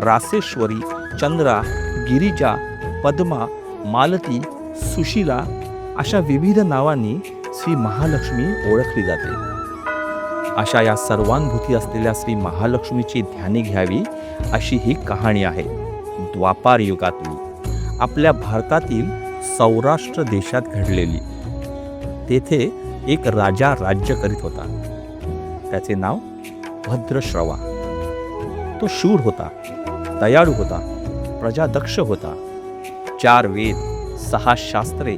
रासेश्वरी चंद्रा गिरिजा पद्मा मालती सुशीला अशा विविध नावांनी श्री महालक्ष्मी ओळखली जाते. अशा या सर्वांभूती असलेल्या श्री महालक्ष्मीची ध्यानी घ्यावी अशी ही कहाणी आहे. द्वापार युगातली. आपल्या भारतातील सौराष्ट्र देशात घडलेली. तेथे एक राजा राज्य करीत होता. त्याचे नाव भद्रश्रवा. तो शूर होता दयाळू होता प्रजादक्ष होता. चार वेद सहा शास्त्रे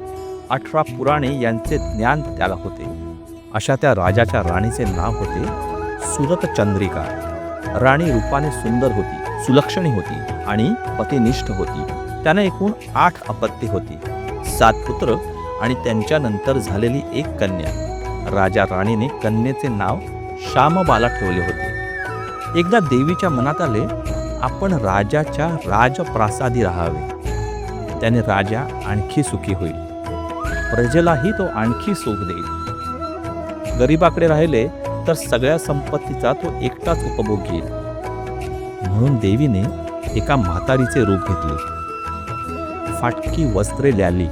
अठरा पुराणे यांचे ज्ञान त्याला होते. अशा त्या राजाच्या राणीचे नाव होते सुरत चंद्रिका. राणी रूपाने सुंदर होती सुलक्षणी होती आणि पतिनिष्ठ होती. त्याने एकूण आठ अपत्ये होती सात पुत्र आणि त्यांच्यानंतर झालेली एक कन्या. राजा राणीने कन्येचे नाव श्यामबाला ठेवले होते. एकदा देवीच्या मनात आले आपण राजाच्या राजप्रासादी राहावे. त्याने राजा आणखी सुखी होईल. प्रजेलाही तो आणखी सुख देईल. गरीबाकडे राहिले तर सगळ्या संपत्तीचा तो एकटाच उपभोग घेईल. म्हणून देवीने एका म्हातारीचे रूप घेतले. फाटकी वस्त्रे ल्याली.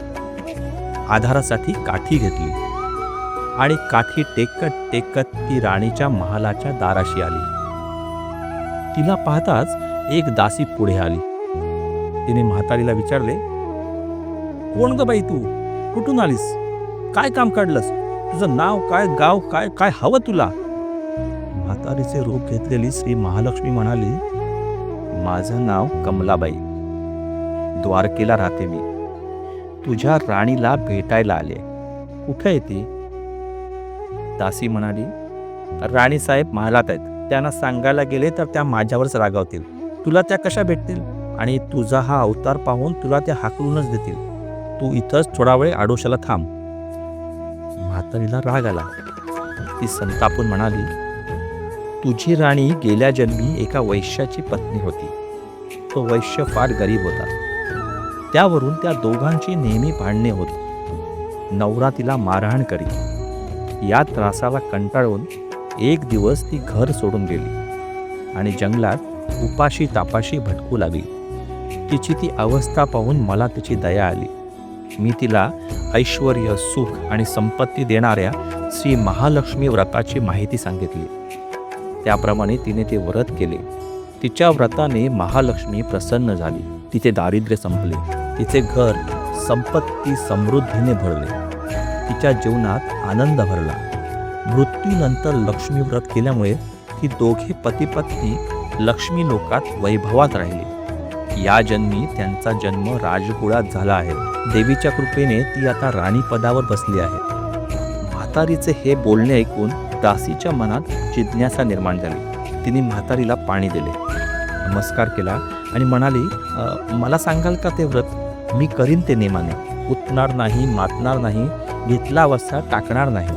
आधारासाठी काठी घेतली. आणि काठी टेकत टेकत ती राणीच्या महालाच्या दाराशी आली. तिला पाहताच एक दासी पुढे आली. तिने म्हातारीला विचारले कोण ग बाई तू? कुठून आलीस? काय काम काढलंस? तुझं नाव काय गाव काय काय हवं तुला? म्हातारीचे रूप घेतलेली श्री महालक्ष्मी म्हणाली माझं नाव कमलाबाई. द्वारकेला राहते मी. तुझ्या राणीला भेटायला आले. कुठे येते दासी म्हणाली राणी साहेब महालात आहेत. त्यांना सांगायला गेले तर त्या माझ्यावरच रागावतील. तुला त्या कशा भेटतील? आणि तुझा हा अवतार पाहून तुला त्या हाकलूनच देतील. तू इथंच थोडा वेळ आडोशाला थांब. म्हातारीला राग आला. ती संतापून म्हणाली तुझी राणी गेल्या जन्मी एका वैश्याची पत्नी होती. तो वैश्य फार गरीब होता. त्यावरून त्या दोघांची नेहमी भांडणे होती. नवरा तिला मारहाण करी या त्रासाला कंटाळून एक दिवस ती घर सोडून गेली आणि जंगलात उपाशी तापाशी भटकू लागली. तिची ती अवस्था पाहून मला तिची दया आली. मी तिला ऐश्वर सुख आणि संपत्ती देणाऱ्या श्री महालक्ष्मी व्रताची माहिती सांगितली. त्याप्रमाणे तिने ते व्रत केले. तिच्या व्रताने महालक्ष्मी प्रसन्न झाली. तिचे दारिद्र्य संपले. तिचे घर संपत्ती समृद्धीने भरले. तिच्या जीवनात आनंद भरला. मृत्यूनंतर लक्ष्मी व्रत केल्यामुळे ती दोघे पतीपत्नी लक्ष्मी लोकात वैभवात राहिली. या जन्मी त्यांचा जन्म राजकुळात झाला आहे. देवीच्या कृपेने ती आता राणी पदावर बसली आहे. म्हातारीचे हे बोलणे ऐकून दासीच्या मनात जिज्ञासा निर्माण झाली. तिने म्हातारीला पाणी दिले. नमस्कार केला आणि म्हणाली मला सांगाल का ते व्रत? मी करीन ते नेमाने. उठणार नाही मातणार नाही घेतला अवस्था टाकणार नाही.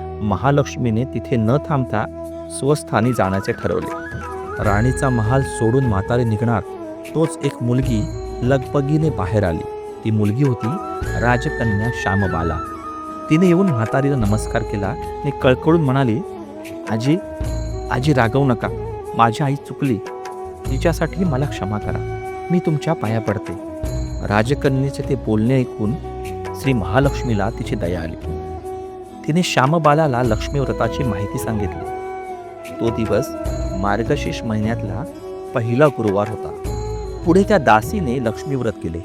महालक्ष्मीने तिथे न थांबता स्वस्थानी जाण्याचे ठरवले. राणीचा महाल सोडून म्हातारी निघणार तोच एक मुलगी लगबगीने बाहेर आली. ती मुलगी होती राजकन्या श्यामबाला. तिने येऊन म्हातारीला नमस्कार केला आणि कळकळून म्हणाली आजी आजी रागवू नका. माझी आई चुकली. तिच्यासाठी मला क्षमा करा. मी तुमच्या पाया पडते. राजकन्येचे ते बोलणे ऐकून श्री महालक्ष्मीला तिची दया आली. तिने श्यामबालाला लक्ष्मी व्रताची माहिती सांगितली. तो दिवस मार्गशीर्ष महिन्यातला पहिला गुरुवार होता. पुढे त्या दासीने लक्ष्मी व्रत केले.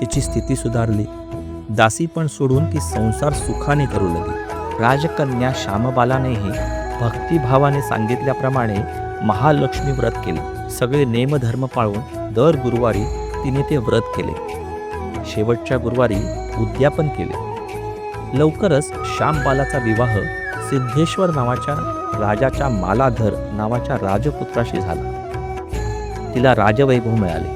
तिची स्थिती सुधारली. दासी पण सोडून ती संसार सुखाने करू लागली. राजकन्या श्यामबालानेही भक्तिभावाने सांगितल्याप्रमाणे महालक्ष्मी व्रत केले. सगळे नेमधर्म पाळून दर गुरुवारी तिने ते व्रत केले. शेवटच्या गुरुवारी उद्यापन केले. लवकरच श्यामबालाचा विवाह सिद्धेश्वर नावाच्या राजाच्या मालाधर नावाच्या राजपुत्राशी झाला. तिला राजवैभव मिळाले.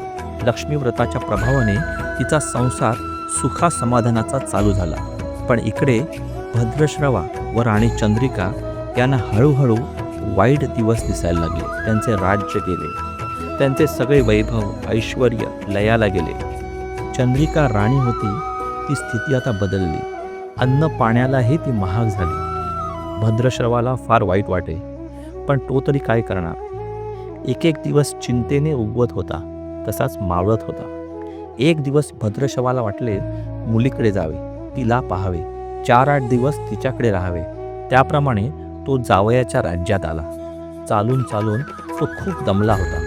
लक्ष्मीव्रताच्या प्रभावाने तिचा संसार सुखा समाधानाचा चालू झाला. पण इकडे भद्रश्रवा व राणी चंद्रिका यांना हळूहळू वाईट दिवस दिसायला लागले. त्यांचे राज्य गेले. त्यांचे सगळे वैभव ऐश्वर लयाला गेले. चंद्रिका राणी होती ती स्थिती आता बदलली. अन्न पाण्यालाही ती महाग झाली. भद्रश्रवाला फार वाईट वाटे पण तो तरी काय करणार? एक एक दिवस चिंतेने उगवत होता तसाच मावळत होता. एक दिवस भद्रशवाला वाटले मुलीकडे जावे तिला पाहावे चार आठ दिवस तिच्याकडे राहावे. त्याप्रमाणे तो जावयाच्या राज्यात आला. चालून चालून तो खूप दमला होता.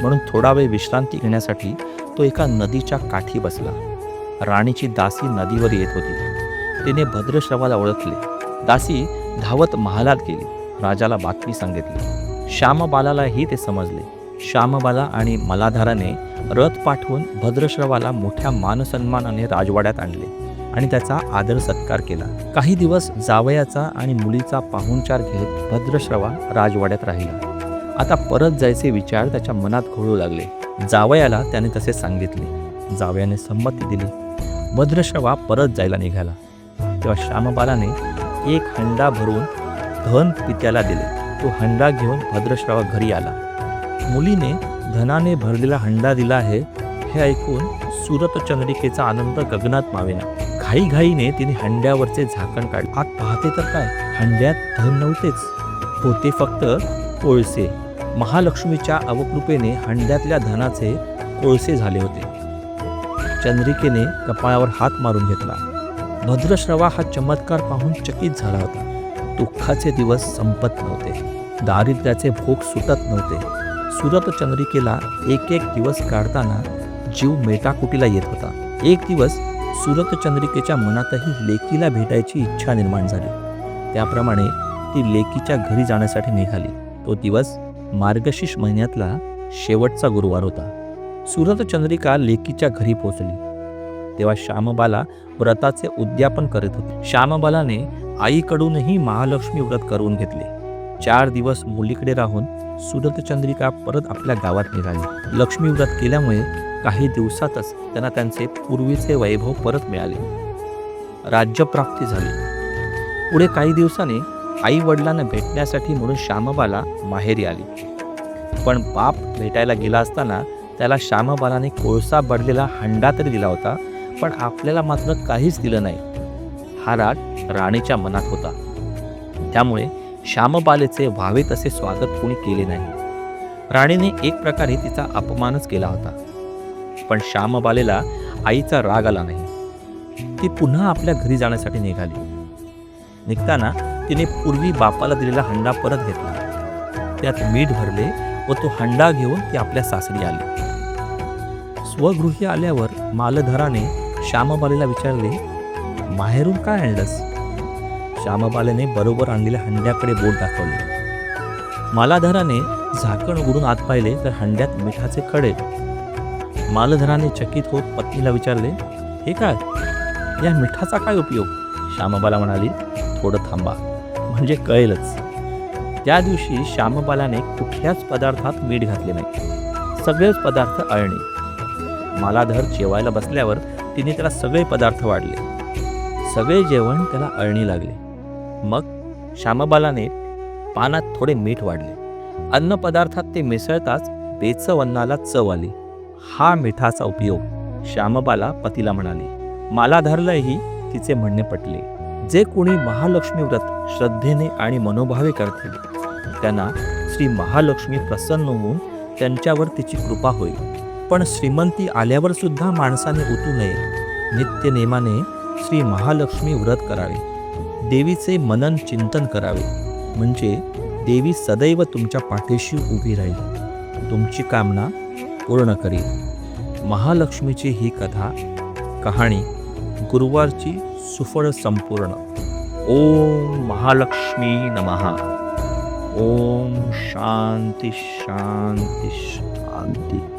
म्हणून थोडा वेळ विश्रांती घेण्यासाठी तो एका नदीच्या काठी बसला. राणीची दासी नदीवर येत होती. तिने भद्रश्रवाला ओळखले. दासी धावत महालात गेली. राजाला बातमी सांगितली. श्यामबालालाही ते समजले. श्यामबाला आणि मलाधाराने रथ पाठवून भद्रश्रवाला मोठ्या मानसन्मानाने राजवाड्यात आणले आणि त्याचा आदर सत्कार केला. काही दिवस जावयाचा आणि मुलीचा पाहुणचार घेत भद्रश्रवा राजवाड्यात राहिला. आता परत जायचे विचार त्याच्या मनात घोळू लागले. जावयाला त्याने तसे सांगितले. जावयाने संमती दिली. भद्रश्रवा परत जायला निघाला. तेव्हा श्यामबालाने एक हंडा भरून धन पित्याला दिले. तो हंडा घेऊन भद्रश्रावा घरी आला. मुलीने धनाने भरलेला हंडा दिला आहे हे ऐकून सुरत चंद्रिकेचा आनंद गगनात मावेना. घाईघाईने तिने हंड्यावरचे झाकण काढले. आत पाहते तर काय? हंड्यात धन नव्हतेच. होते फक्त कोळसे. महालक्ष्मीच्या अवकृपेने हंड्यातल्या धनाचे कोळसे झाले होते. चंद्रिकेने कपाळावर हात मारून घेतला. भद्रश्रवा हा चमत्कार पाहून चकित झाला होता. दुःखाचे दिवस संपत नव्हते. दारिद्र्याचे भोग सुटत नव्हते. सुरत चंद्रिकेला एक एक दिवस काढताना जीव मेटाकुटीला येत होता. एक दिवस सुरत चंद्रिकेच्या मनातही लेकीला भेटायची इच्छा निर्माण झाली. त्याप्रमाणे ती लेकीच्या घरी जाण्यासाठी निघाली. तो दिवस मार्गशीर्ष महिन्यातला शेवटचा गुरुवार होता. सुरत चंद्रिका लेकीच्या घरी पोहोचली. तेव्हा श्यामबाला व्रताचे उद्यापन करत होते. श्यामबालाने आईकडूनही महालक्ष्मी व्रत करून घेतले. चार दिवस मुलीकडे राहून सुरतचंद्रिका परत आपल्या गावात निघाली. लक्ष्मी व्रत केल्यामुळे काही दिवसातच त्यांना त्यांचे पूर्वीचे वैभव परत मिळाले. राज्यप्राप्ती झाली. पुढे काही दिवसांनी आई वडिलांना भेटण्यासाठी म्हणून श्यामबाला माहेरी आली. पण बाप भेटायला गेला असताना त्याला श्यामबालाने कोळसा बडलेला हंडा तरी दिला होता. पण आपल्याला मात्र काहीच दिलं नाही. हा राग राणीच्या मनात होता. त्यामुळे श्यामबालेचे व्हावे तसे स्वागत कोणी केले नाही. राणीने एक प्रकारे तिचा अपमानच केला होता. पण श्यामबालेला आईचा राग आला नाही. ती पुन्हा आपल्या घरी जाण्यासाठी निघाली. निघताना तिने पूर्वी बापाला दिलेला हंडा परत घेतला. त्यात मीठ भरले व तो हंडा घेऊन ती आपल्या सासरी आली. स्वगृही आल्यावर मालधराने श्यामबालेला विचारले माहेरून काय आणलंस? श्यामबालेने बरोबर आणलेल्या हंड्याकडे बोट दाखवले. मालाधराने झाकण उघडून आत पाहिले तर हंड्यात मिठाचे खडे मालधराने चकित होत पत्नीला विचारले हे काय? या मिठाचा काय उपयोग? श्यामबाला म्हणाली थोडं थांबा म्हणजे कळेलच. त्या दिवशी श्यामबालाने कुठल्याच पदार्थात मीठ घातले नाही. सगळेच पदार्थ अळणे. मालाधर जेवायला बसल्यावर तिने त्याला सगळे पदार्थ वाढले. सगळे जेवण त्याला अळणी लागले. मग श्यामबालाने पानात थोडे मीठ वाढले. अन्न पदार्थात ते मिसळताच बेचव अन्नाला चव आली. हा मिठाचा उपयोग श्यामबाला पतीला म्हणाले. मालाधरलाही तिचे म्हणणे पटले. जे कोणी महालक्ष्मी व्रत श्रद्धेने आणि मनोभावे करतील त्यांना श्री महालक्ष्मी प्रसन्न होऊन त्यांच्यावर तिची कृपा होईल. पण श्रीमंती आल्यावर सुद्धा माणसाने उतू नये. नित्य नेमाने श्री महालक्ष्मी व्रत करावे. देवीचे मनन चिंतन करावे. म्हणजे देवी सदैव तुमच्या पाठीशी उभी राहील. तुमची कामना पूर्ण करील. महालक्ष्मीची ही कथा कहाणी गुरुवारची सुफळ संपूर्ण. ओम महालक्ष्मी नमहा ओम शांती शांती शांती.